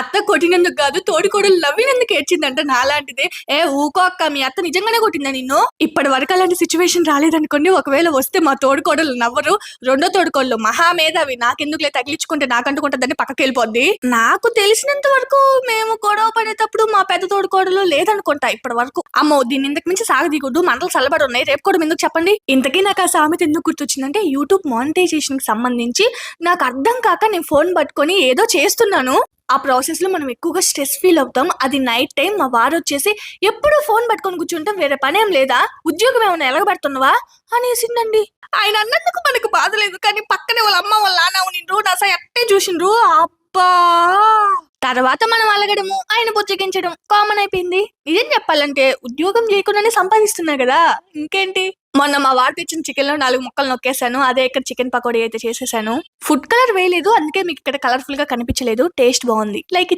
అత్త కొట్టినందుకు కాదు తోడికోడలు నవ్వినందుకు ఏడ్చిందంట నాలాంటిదే. ఏ ఊకో అక్క మీ అత్త నిజంగానే కొట్టిందా నిన్ను? ఇప్పటి వరకు అలాంటి సిచ్యువేషన్ రాలేదనుకోండి ఒకవేళ వస్తే మా తోడికోడలు నవ్వరు. రెండో తోడుకోళ్ళు మహామేధావి. నాకెందుకులే తగిలించుకుంటే నాకంటుకుంటుందని పక్కకి వెళ్ళిపోద్ది నాకు తెలిసినంత వరకు మేము గొడవ పడేటప్పుడు మా పెద్ద తోడికోడలు లేదనుకుంటా ఇప్పటి వరకు. అమ్మో దీన్ని ఇంతకు మించి సాగదీగుడ్డు మంటలు చల్లబడి ఉన్నాయి. రేపు కూడా ఎందుకు చెప్పండి? ఇంతకీ నాకు ఆ సామెత ఎందుకు గుర్తొచ్చిందంటే యూట్యూబ్ మానిటైజేషన్కి సంబంధించి నాకు అర్థం కాక నేను ఫోన్ పట్టుకొని ఏదో చేస్తున్నాను. ఆ ప్రాసెస్లో మనం ఎక్కువగా స్ట్రెస్ ఫీల్ అవుతాం. అది నైట్ టైం మా వారు వచ్చేసి ఎప్పుడు ఫోన్ పట్టుకొని కూర్చుంటాం వేరే పనేం లేదా? ఉద్యోగం ఏమైనా ఎలగబడుతున్నావా? అనేసిందండి. ఆయన అన్నందుకు మనకు బాధ లేదు కానీ పక్కనే వాళ్ళ అమ్మ వాళ్ళ నాన్న ఉనిండ్రు నా సై అట్టే చూసిండ్రు. అబ్బా! తర్వాత మనం అలగడము ఆయన బుజ్జగించడం కామన్ అయిపోయింది. నిజం చెప్పాలంటే ఉద్యోగం చేయకుండానే సంపాదిస్తున్నా కదా. ఇంకేంటి? మొన్న మా వాడు తెచ్చిన చికెన్లో నాలుగు ముక్కలు నొక్కేసాను అదే ఇక్కడ చికెన్ పకోడీ అయితే చేసేసాను. ఫుడ్ కలర్ వేయలేదు. అందుకే మీకు ఇక్కడ కలర్ఫుల్గా కనిపించలేదు. టేస్ట్ బాగుంది. లైక్